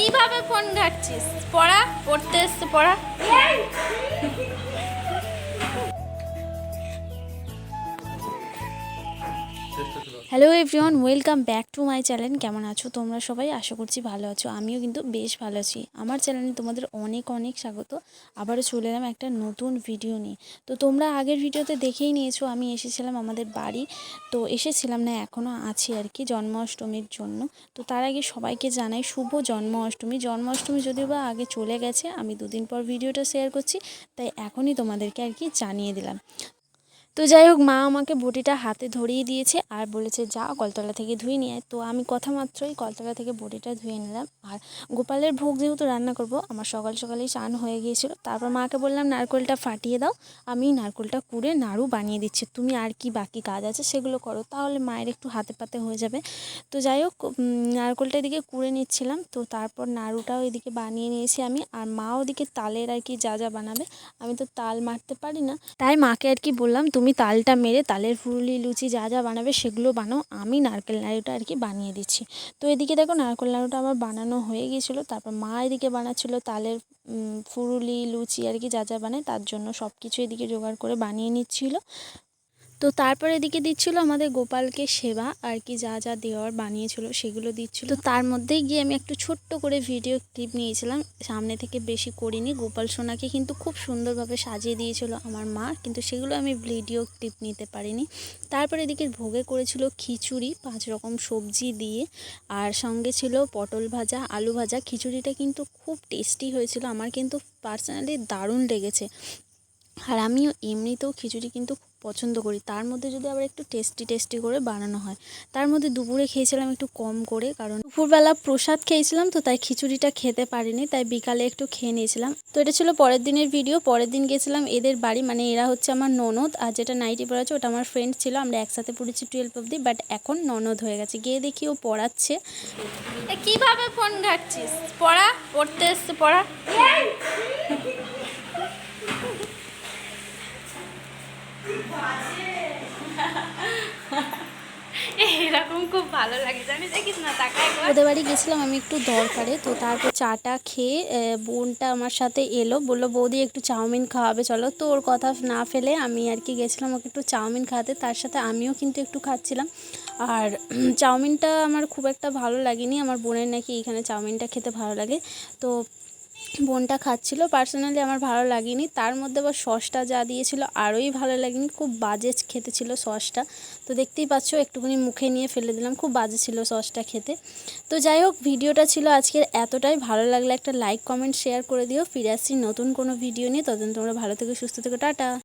কীভাবে ফোন ঘাটছিস? পড়া পড়তে এসছে পড়া। Hello everyone welcome back to my channel কেমন আছো তোমরা সবাই? আশা করছি ভালো আছো। আমিও কিন্তু বেশ ভালো আছি। আমার চ্যানেলে তোমাদের অনেক অনেক স্বাগত। আবারও চলে এলাম একটা নতুন ভিডিও নিয়ে। তো তোমরা আগের ভিডিওতে দেখেই নিয়েছো, আমি এসেছিলাম আমাদের বাড়ি। তো এসেছিলাম না এখনও আছি আর কি, জন্মাষ্টমীর জন্য। তো তার আগে সবাইকে জানাই শুভ জন্মাষ্টমী। জন্মাষ্টমী যদিও বা আগে চলে গেছে, আমি দুদিন পর ভিডিওটা শেয়ার করছি, তাই এখনই তোমাদেরকে আর কি জানিয়ে দিলাম। তো যাই হোক, মা আমাকে বটিটা হাতে ধরিয়ে দিয়েছে আর বলেছে, যা কলতলা থেকে ধুয়ে নিয়ে। তো আমি কথা মাত্রই কলতলা থেকে বটিটা ধুয়ে নিলাম। আর গোপালের ভোগ যেহেতু রান্না করব, আমার সকাল সকালেই চান হয়ে গিয়েছিল। তারপর মাকে বললাম, নারকেলটা ফাটিয়ে দাও। আমি নারকোলটা কুড়ে নাড়ু বানিয়ে দিচ্ছি। তুমি আর কি বাকি কাজ আছে সেগুলো করো। তাহলে মায়ের একটু হাতে পাতে হয়ে যাবে। তো যাই হোক নারকোলটা এদিকে কুড়ে নিচ্ছিলাম। তো তারপর নাড়ুটাও এদিকে বানিয়ে নিয়েছি আমি। আর মা ওদিকে তালের আর কি যা যা বানাবে, আমি তো তাল মারতে পারি না। তাই মাকে আর কি বললাম, তুমি তালটা মেরে তালের ফুলি লুচি যা যা বানাবে সেগুলো বানাও। আমি নারকেল নাড়ুটা আর কি বানিয়ে দিচ্ছি। তো এদিকে দেখো নারকেল নাড়ুটা আমার বানানো হয়ে গিয়েছিল। তারপর মা এদিকে বানাচ্ছিলো তালের ফুরুলি, লুচি আর কি যা যা বানায়, তার জন্য সব কিছু এদিকে জোগাড় করে বানিয়ে নিচ্ছিল। তো তারপরে এদিকে দিচ্ছিল আমাদের গোপালকে সেবা আর কি যা যা দেওয়ার বানিয়েছিল সেগুলো দিচ্ছিল। তো তার মধ্যেই গিয়ে আমি একটু ছোট্ট করে ভিডিও ক্লিপ নিয়েছিলাম, সামনে থেকে বেশি করিনি। গোপাল সোনাকে কিন্তু খুব সুন্দরভাবে সাজিয়ে দিয়েছিল আমার মা, কিন্তু সেগুলো আমি ভিডিও ক্লিপ নিতে পারিনি। তারপরে এদিকে ভোগে করেছিল খিচুড়ি, পাঁচ রকম সবজি দিয়ে, আর সঙ্গে ছিল পটল ভাজা, আলু ভাজা। খিচুড়িটা কিন্তু খুব টেস্টি হয়েছিল, আমার কিন্তু পার্সোনালি দারুণ লেগেছে। আর আমিও এমনিতেও খিচুড়ি কিন্তু খুব পছন্দ করি। তার মধ্যে যদি আবার একটু টেস্টি টেস্টি করে বানানো হয়। তার মধ্যে দুপুরে খেয়েছিলাম একটু কম করে কারণ দুপুরবেলা প্রসাদ খেয়েছিলাম তো তাই খিচুড়িটা খেতে পারিনি তাই বিকালে একটু খেয়ে নিয়েছিলাম। তো এটা ছিল পরের দিনের ভিডিও পরের দিন গেছিলাম এদের বাড়ি মানে এরা হচ্ছে আমার ননদ আর যেটা নাইটি পড়াচ্ছে ওটা আমার ফ্রেন্ড ছিল আমরা একসাথে পড়েছি টুয়েলভ অবধি বাট এখন ননদ হয়ে গেছে। গিয়ে দেখি ও পড়াচ্ছে। কীভাবে ফোন ঘাটছিস? পড়া পড়তে এসছে পড়া। খুব ভালো লাগে। জানিস, দেখিস না তাকায় ওদের বাড়ি গেছিলাম আমি একটু দরকারে, তো তারপর চাটা খেয়ে বোনটা আমার সাথে এলো, বলল, বৌদি, একটু চাউমিন খাওয়াবে, চলো। তো ওর কথা না ফেলে আমি আর কি গেছিলাম ওকে একটু চাউমিন খাওয়াতে, তার সাথে আমিও কিন্তু একটু খাচ্ছিলাম। আর চাউমিনটা আমার খুব একটা ভালো লাগেনি, আমার বোনের নাকি এখানে চাউমিনটা খেতে ভালো লাগে। তো বোনটা খাচ্ছিল। পার্সোনালি আমার ভালো লাগেনি। তার মধ্যে আবার সসটা যা দিয়েছিল, আরোই ভালো লাগেনি। খুব বাজে খেতে ছিল সসটা। তো দেখতেই পাচ্ছ, একটুখানি মুখে নিয়ে ফেলে দিলাম। খুব বাজে ছিল সসটা খেতে। তো যাই হোক, ভিডিওটা ছিল আজকের এতটাই। ভালো লাগলে একটা লাইক কমেন্ট শেয়ার করে দিও। ফিরে আসছি নতুন কোনো ভিডিও নিয়ে। ততদিন তোমরা ভালো থেকে, সুস্থ থেকে। টাটা!